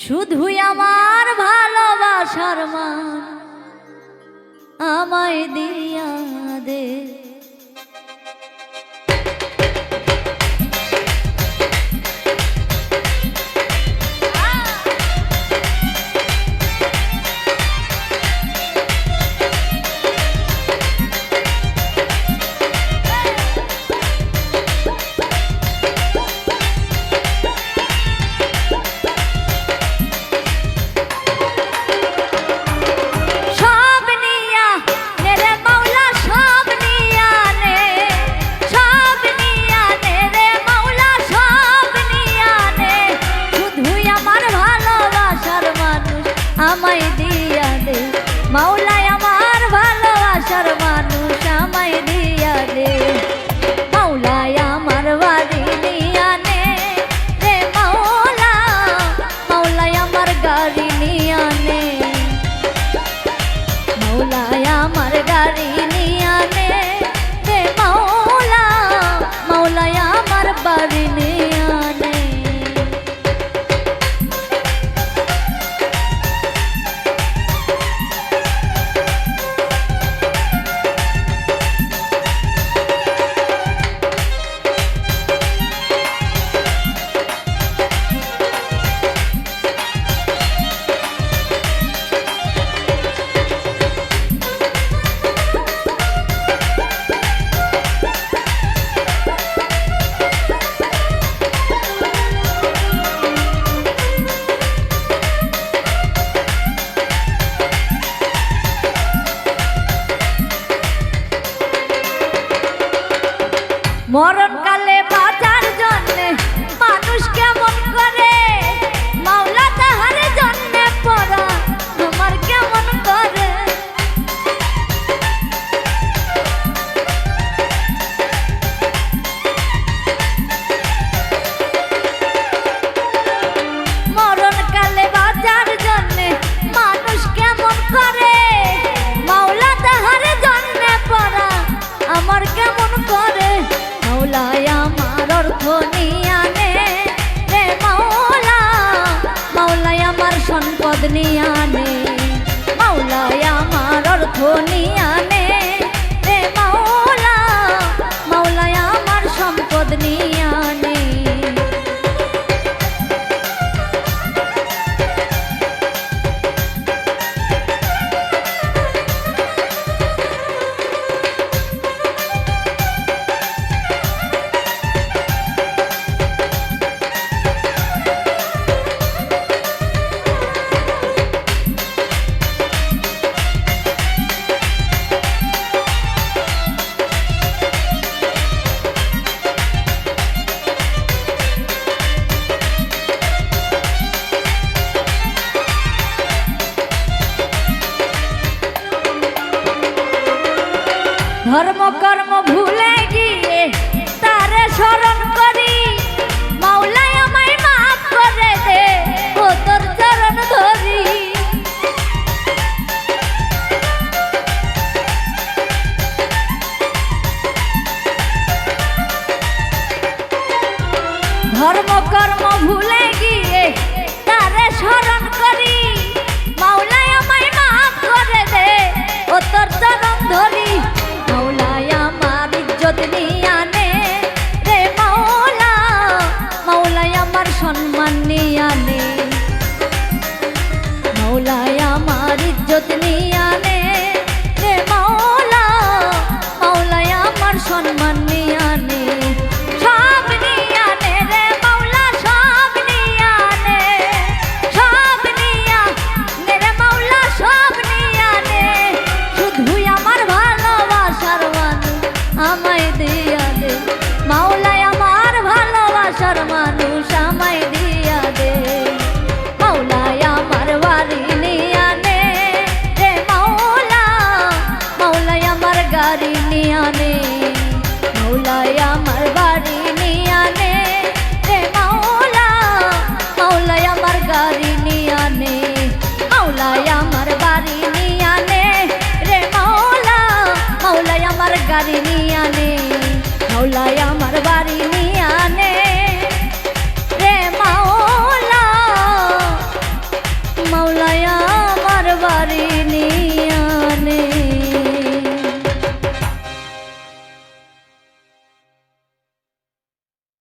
শুধু আমার ভালোবাসার মান আমায় দিয়া দে। দিয়া দে মাওলা ধনী ધર્મ নিয়া নে রে মাওলা মাওলায় আমার সম্মান নিয়া নে সব নিয়া নে রে মাওলা, সব নিয়া নে সব নিয়া নে রে মাওলা, সব নিয়া নে শুধু আমার ভালোবাসার মানুষ আমায় দে। গাড়ি নিয়ে আনে মাওলায় আমার বাড়ি নিয়ে রে মাওলা মাওলায় আমার বাড়ি নিয়ে